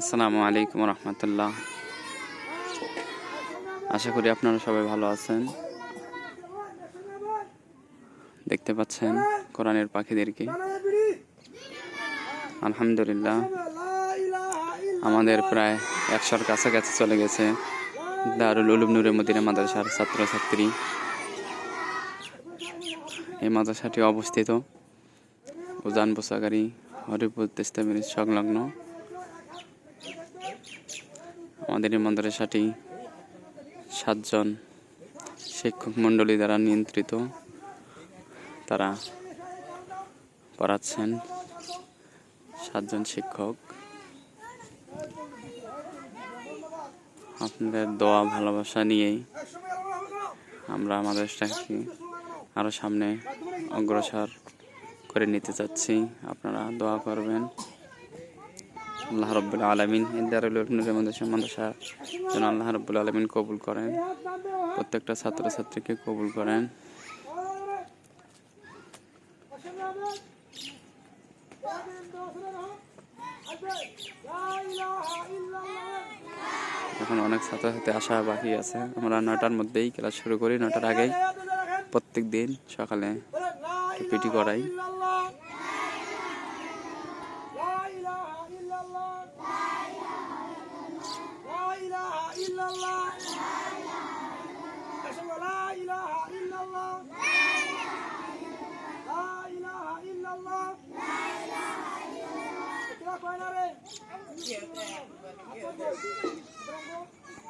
আসসালামু আলাইকুম রহমতুল্লাহ। আশা করি আপনারা সবাই ভালো আছেন। দেখতে পাচ্ছেন কোরআনের পাখিদেরকে। আলহামদুলিল্লাহ, আমাদের প্রায় একশোর কাছাকাছি চলে গেছে দারুল উলুম নুরে মদিনা মাদ্রাসার ছাত্রছাত্রী। এই মাদ্রাসাটি অবস্থিত। উজান বোসাগারি, হরিপুর তেস্তামির সংলগ্ন। আমাদের এই মাদ্রাসাটি সাতজন শিক্ষক মণ্ডলী দ্বারা নিয়ন্ত্রিত। তারা পড়াচ্ছেন সাতজন শিক্ষক। আপনাদের দোয়া, ভালোবাসা নিয়েই আমরা আমাদের মাদ্রাসাটাকে আরও সামনে অগ্রসর করে নিতে চাচ্ছি। আপনারা দোয়া করবেন। আল্লাহ রব্বুল আলমিন। ইন্দারুল মাদ্রাসা যেন আল্লাহ রব্বুল আলমিন কবুল করেন। প্রত্যেকটা ছাত্রছাত্রীকে কবুল করেন। এখন অনেক ছাত্রছাত্রী আসা বাকি আছে। আমরা নয়টার মধ্যেই ক্লাস শুরু করি, নয়টার আগেই। প্রত্যেক দিন সকালে পিটি করাই।